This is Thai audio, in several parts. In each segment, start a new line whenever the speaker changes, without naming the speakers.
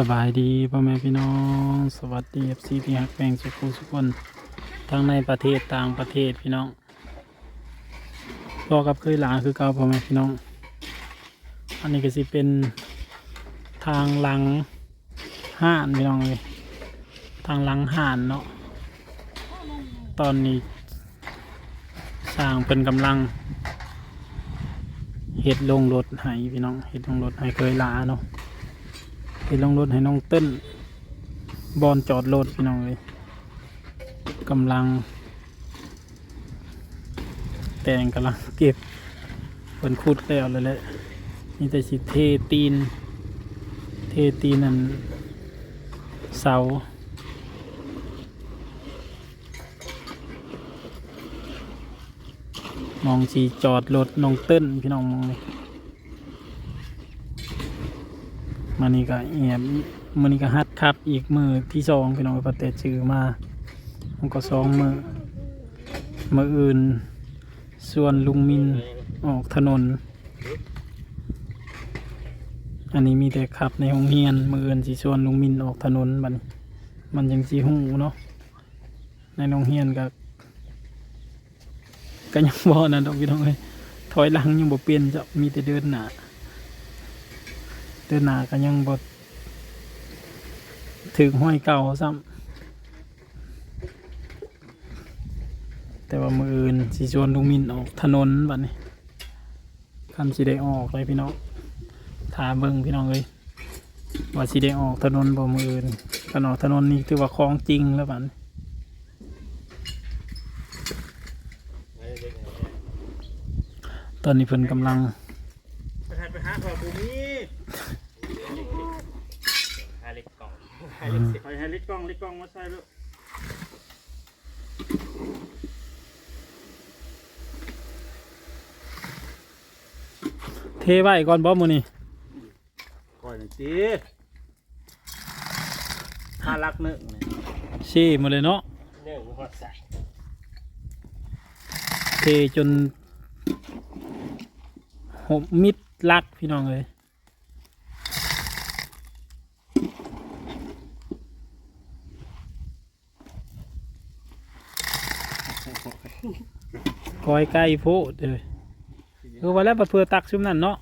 สบายดีพ่อแม่พี่น้อง สวัสดีเอฟซีที่ฮักแปลงสุขุสุขคนทั้งในประเทศต่างประเทศพี่น้องพอกับเคยหลาคือเก่าพ่อแม่พี่น้อง อันนี้ก็สิเป็นทางหลังห้านพี่น้องเลยทางหลังห้านเนาะตอนนี้สร้างเป็นกำลังเห็ดลงรถให้พี่น้องเห็ดลงรถให้เคยลาเนาะ ไปลงรถให้น้องเต้นบอลจอดรถพี่น้องเลยกำลัง แต่งกำลังเก็บผลคุดแล้วเลยแหละนี่แต่สิเทตีน เทตีนนั่นเสามองสีจอดรถน้องเต้นพี่น้องมองเลย มันนี่ก็เอียบมันนี่ก็ฮัดครับอีกมือที่สองพี่น้องประเตชื่อมามันก็สองมือมืออื่น ส่วนลุงมินออกถนน อันนี้มีแต่ขับในห้องเรียนมืออื่นสิส่วนลุงมินออกถนนบันมันยังสีหูเนาะในโรงเรียนก็ก็ยังบ่นั่นดอกพี่น้องเลยถอยหลังยังบ่เปลี่ยนจะมีแต่เดินหน้า เดินหน้าก็ยังบดถึงห้อยเก่าซ้ำแต่ว่ามืออื่นสีชวนลุงมินออกถนนบัดนี้คำสีได้ออกเลยพี่น้องถามเบิ่งพี่น้องเลยว่าสีได้ออกถนนบ่มืออื่นกันออถนนนี่ถือว่าคลองจริงแล้วบัดนี้ตอนนี้เพิ่นกำลัง
ไปหาไปหาพ่อปูมี
ฮาเล็กกล่อง
ไปให้ลิกกล้องลิกกล้องมาใส่ลูก
เทไว้ก่อนบ่มือนี่
ก่อนหนึ่งสิห้าลักหนึ่งเนี่ย
ชี้มาเลยเนาะ
เนื่องหอดใส่
เทจนหมมิดลักพี่น้องเลย คอยใกล้โพดเลยเออวันแล้วบัดเพื่อตักซุมนั่นเนาะ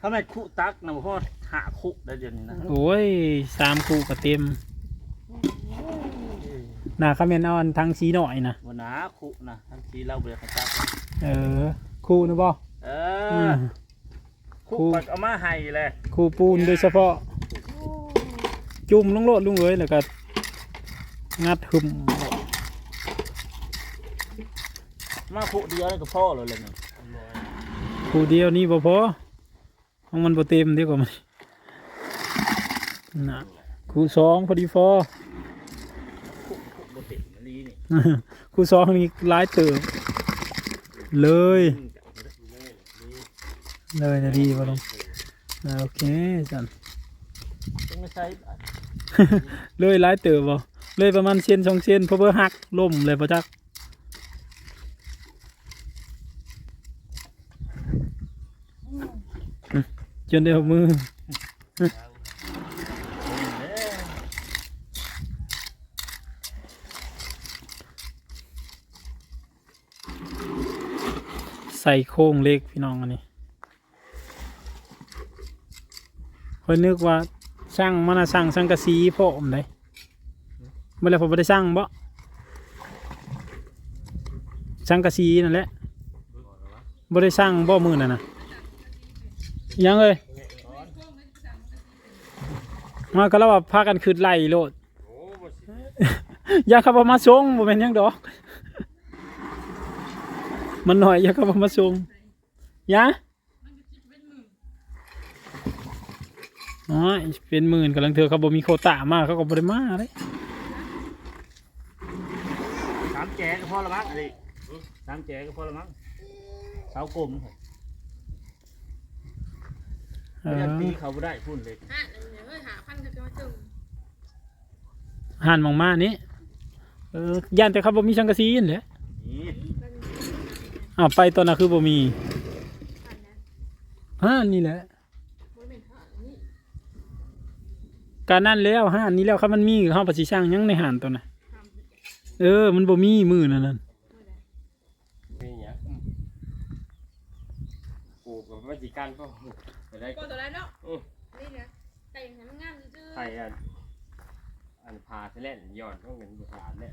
ถ้าไม่คุตักนะพ่อหาคุได้เดี๋ยวนี้นะ
โอ้ยสามคู่ก็เต็มหน้าคาเมนเอาอันทั้งสีหน่อยนะ
วันน้าคุนะทั้งทีเราเบื่อกันตัก
เออคู่นะบ่
เอ
อื
อ
ม
คุ
คุ
ปัดเอามาให้เลย
คู่ปูนโดยเฉพาะ จุ่มลงโลดลุงเอ้ยแล้วก็ งัดหึม
มาคุเดียวนี่ก็พ่อเลยเลยนี่
คู่เดียวนี่บ่พอของมันบ่เต็มเดียวกว่ามันนะคู่สองพอดีพอ
คุคุบติดมันดีนี่
คู่สองนี่หลายเติมเลย เลยนะดีบ่ลงอ่าโอเคจัน
ต้องไม่ใช่
เลยหลายเติบบ่ เลยประมาณเส้นสองเส้นเพราะเพื่อหักล่มเลยประจักอืมจนได้เอามือใส่โค้งเล็กพี่น้องอันนี้คอยนึกว่าช่างมันน่ะสั่งสังกะสีพร้อมเลย เมื่อไรผมไม่ได้สั่งบ่สังกะสีนั่นแหละบ่ได้สั่งบ่มือนั่นนะยังเลยมาก็แล้วว่าพากันคืดไล่โลด
โอ้บ่สิ
อย่าเข้ามาส่งบ่เป็นยังดอก มันหน่อยอย่าเข้ามาส่งยะอ๋อเป็นหมื่นกำลังเธอเขาบ่มีโคตามากเขาก็บ่ได้มาเลยา
มแจก็พอละมั้งอะไรสามแจก็พอละมั้งเสากลม
เอ
ยัน
อ
ตีเขาไม่ได้พุ่นเลย
ห้าเดี๋ยวเฮ้ยหาพันจะมาจุ่ม
หันมองมานี่เออย่านแต่เขาบ่มีสังกะสีนั่นแหละ
นี่
อ้าวไปตอนนั้นคือบ่มี
พันนะ
ฮะนี่แหละการนั่นแล้วห้านนี้แล้วครับมันมีเข้าไปสิช่างหยังในหานตัวน่ะ
ทำ
เออ มันบ่มีมือนั่นนั่น
เมื่อใด
มีอย่างปลูกกับว่าจีกันก็ไปได้
ก็ตัวได้เนาะ
อือ
นี่นะไก่ยังไงมันงามซื่อๆ
ไทยอันอันพาเสล่นยอดต้องเป็นบุษานเนี่ย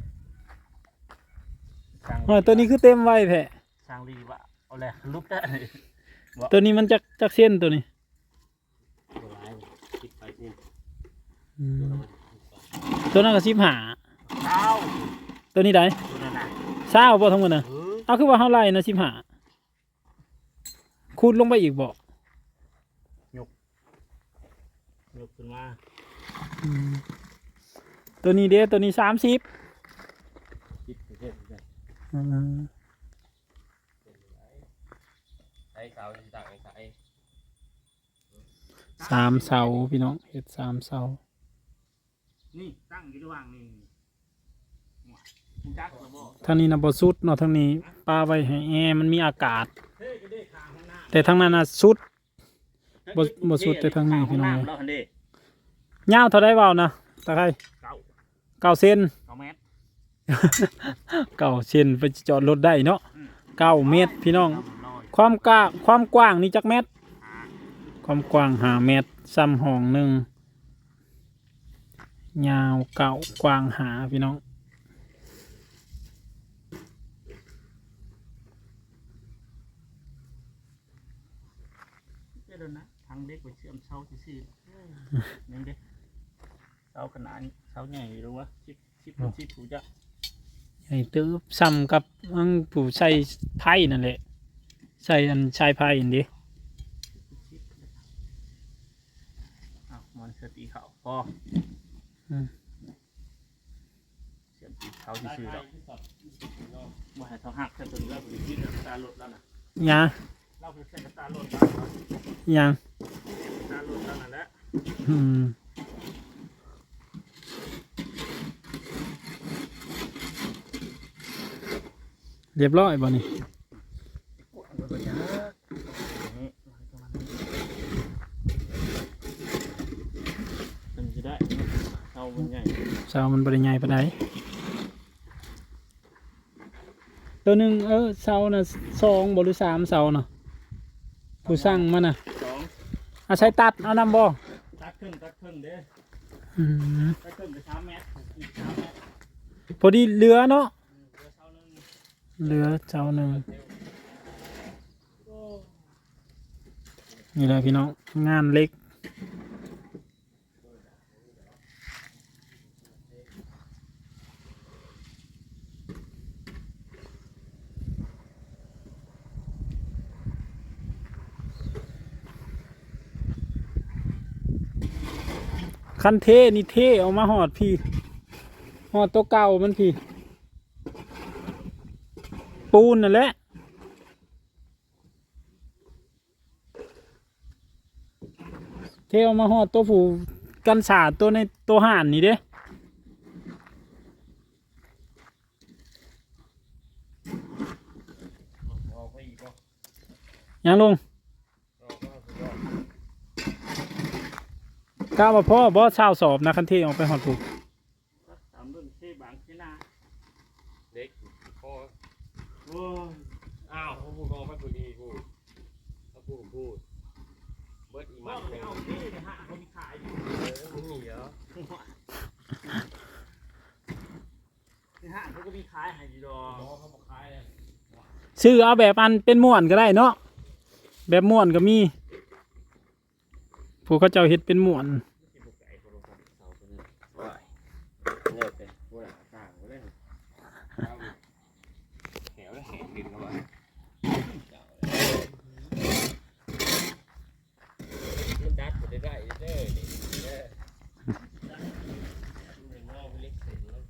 ช่าง
ว่าตัวนี้คือเต็มไว้แท้
ช่างรีวะเอาแหละลุกได้เลย
ตัวนี้มันจักจักเส้นตัวนี้
โบราณคิดไปนี่
อืมตัวนั้นก็สิบหา
เช้า
ตัวนี้ได้
ตัวนั้นน่ะ
เศร้าบ่ทั้งหมดน่ะ
เออ
เอาคือว่าเฮาไล่นะสิบหาคูดลงไปอีกบ่
ยกขึ้นมา
อืมตัวนี้เด้ตัวนี้สามสิบ
คิดไปเรื่อย
อืม
ๆใช้เสาที่ต่างใช้
สามเสาพี่น้องเฮ็ดสามเสา
นี่ตั้งอยู่ระหว่างนี่คุณจักรระบบ
ทางนี้นะบ่สุดเนาะทางนี้ปาไว้ให้แอร์มันมีอากาศ
เฮ้ยก็ได้ทางข้างหน้า
แต่ทางนั้นน่ะสุดบ่บ่สุดแต่ทางนี้พี่น้อง
แล้วคันเด้
ยาวเท่าไดเว้านะตะไคร้
เก้า
เก้าเซน
เก้าเมตร
เก้าเซนไปจอดรถได้เนาะ
อืม
เก้าเมตรพี่น้อง
เก้าร้อย
ความกว้างความกว้างนี่จักเมตร
อ่า
ความกว้างห้าเมตรซ้ำห้องหนึ่งยาวเก้ากว้างหาพี่น้อง
เดี๋ยวนะทาง เล็กไปเชื่อมเสาที่สี่ยังเด็กเสาขนาดนี้เสาใหญ่รู้วะชิบชิบชิบถูกจะ
ใหญ่ตื้อซ้ำกับอังผู้ใช้ไพ่นั่นแหละใช้อันใช้ไพ่อันนี้
ชิบอ้าวมันเสือตีเขาพอ
อืม
เสียมตีเขาที่ซื้อแล้วว่าให้เขาหักแค่ตัวนี้แล้วไปที่กระตาลดแล้วนะ
ยา
เราคือเส้นกระตาลดแล้ว
ยัง
กระตาลดแล้วนั่นแหละ
อืมเรียบร้อยบ่นี่
มันจะได้เอามันใหญ่
เสามันบริใหญ่ปานใดตัวหนึ่งเออเสาน่ะสองบหรือสามเสาน่ะ ผู้สร้างมันน่ะ
สอง
อาใช้ตัดเอานำบ่
ตัดครึ่งตัดครึ่งเด้อ
อืม
ตัดครึ่งไปสามเมตรอีกสามเมตร
พอดีเหลือเนาะ
เหลือเท่านึง
เหลือเจ้าหนึ่งนี่แหละพี่น้องงานเล็ก คันเทนี่เทเอามาหอดพี่หอดตัวเก่ามันพี่ ปูนนั่นแหละเทเอามาหอดตัวผูกันสาดตัวในตัวห่านนี่เด้
อ
ยังลง
ออกก็สุดยอด
ก้าวมาพ่อบอสชาวสอบนะคันเทออกไปหอดผู
สามรุ่นเท่บางที่นา
เด็กพ่อ
โอ้ย
อ้าวเขาพูดก็ไม่พูดดีพูดเขาพูดพูดเบิร์ดอีมันเลย
พี่นะฮะเขามีขายอยู่
เออมึงหนีเหรอ
ที่ห้างเขาก็มีขายห้อยู่ดอก
เขาบอกขายเลย
ซื้อเอาแบบอันเป็นม่วนก็ได้เนาะแบบม่วนก็มี ผู้เขาเจ้าเฮ็ดเป็นมวน
ที่บุกไก่คนละคนเสาคนนี้ว้ายเลิกเลยพวกหน้าต่างก็ได้แถวแล้วแหงดินเข้ามามันดัดหมดได้ได้เด้อนี่เด้อมันงอกเล็กเสร็จแล้ว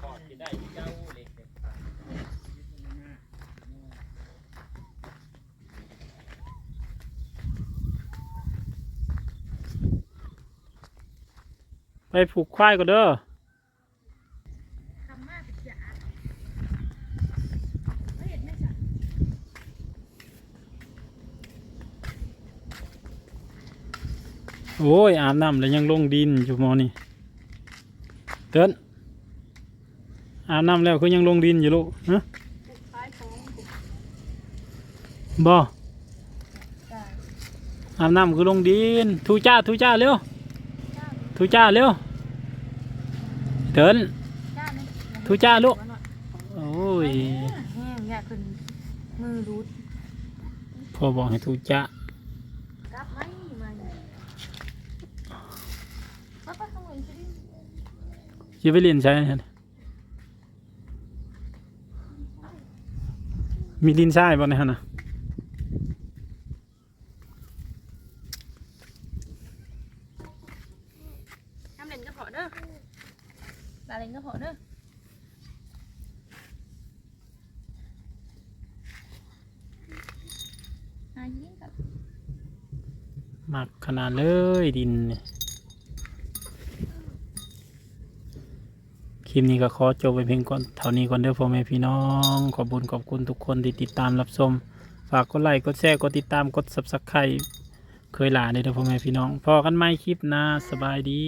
ทอดกินได้เจ้าเล็กเนี่ย
ไปผูกควายก็เด้อ
ทำมากเป็นจ๋าไม่เห็นไม่จ๋า
โอ้ยอาบน้ำแล้วยังลงดินอยู่หมอนี่เติ้นอาบน้ำแล้วคือยังลงดินอยู่ลูกฮะ
คล้ายของ
บ่
ได้
อาบน้ำคือลงดินทูจ้าทูจ้าเร็ว
จ้า
ทูจ้าเร็วเติ้นทุจ้าลูกโอ้ย
แห้งยากขึ้นมือรูด
พ่อบอกให้ทูจ้าก
ลับไหมมาป้าป้าขโมยสิ
จะไปเรียนใช่ไหมมีดินทรายบ่ในฮะนะ
ทำเล่นก็พอเด้อ ตาเล่นก็พอเด้ออายิงกับ
มากขนาดเลยดินคลิปนี้ก็ขอจบไปเพียงก่อนเท่านี้ก่อนเด้อพ่อแม่พี่น้องขอบคุญขอบคุณทุกคนที่ติดตามรับชมฝากกดไลค์กดแชร์กดติดตามกด subscribe เคยหลาเด้อพ่อแม่พี่น้องพอกันไหมคลิปน้าสบายดี